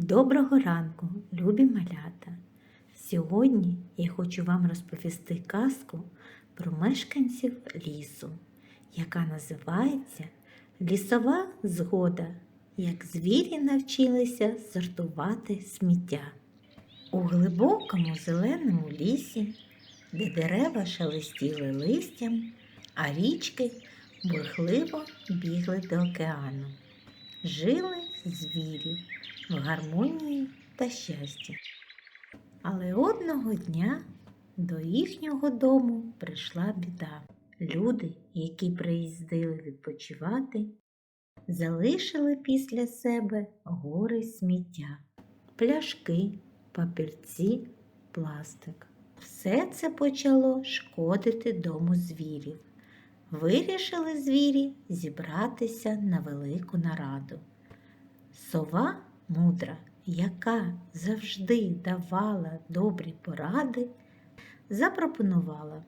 Доброго ранку, любі малята! Сьогодні я хочу вам розповісти казку про мешканців лісу, яка називається Лісова згода, як звірі навчилися сортувати сміття. У глибокому зеленому лісі, де дерева шелестіли листям, а річки бурхливо бігли до океану. Жили звірі в гармонії та щасті. Але одного дня до їхнього дому прийшла біда. Люди, які приїздили відпочивати, залишили після себе гори сміття, пляшки, папірці, пластик. Все це почало шкодити дому звірів. Вирішили звірі зібратися на велику нараду. Сова мудра, яка завжди давала добрі поради, запропонувала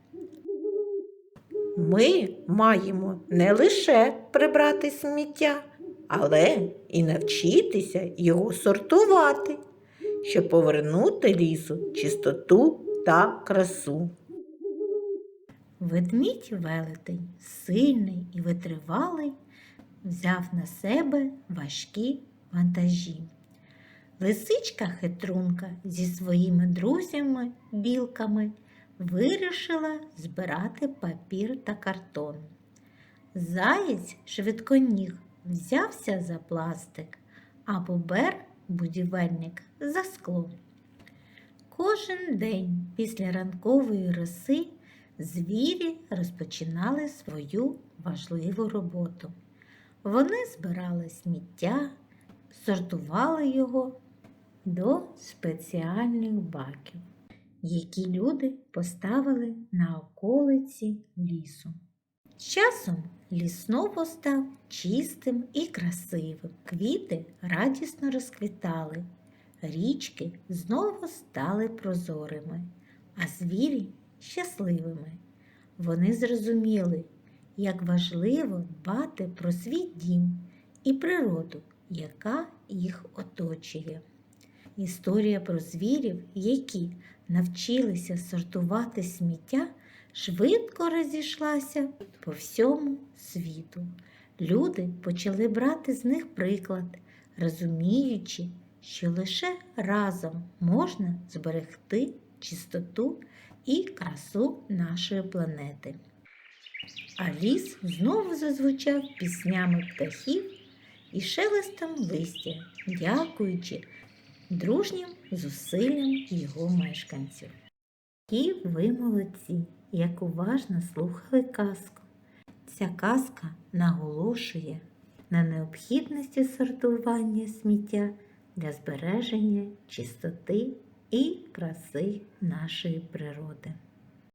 Ми маємо не лише прибрати сміття, але і навчитися його сортувати, щоб повернути лісу чистоту та красу. Ведмідь велетень, сильний і витривалий, взяв на себе важкі вантажі. Лисичка хитрунка зі своїми друзями, білками, вирішила збирати папір та картон. Заєць швидконіг взявся за пластик, а бобер будівельник за скло. Кожен день після ранкової роси звірі розпочинали свою важливу роботу. Вони збирали сміття, сортували його до спеціальних баків, які люди поставили на околиці лісу. З часом ліс знову став чистим і красивим. Квіти радісно розквітали, річки знову стали прозорими, а звірі щасливими. Вони зрозуміли, як важливо дбати про свій дім і природу, яка їх оточує. Історія про звірів, які навчилися сортувати сміття, швидко розійшлася по всьому світу. Люди почали брати з них приклад, розуміючи, що лише разом можна зберегти чистоту і красу нашої планети. А ліс знову зазвучав піснями птахів і шелестом листя, дякуючи дружнім зусиллям його мешканців. І ви молодці, як уважно слухали казку. Ця казка наголошує на необхідності сортування сміття для збереження чистоти і краси нашої природи.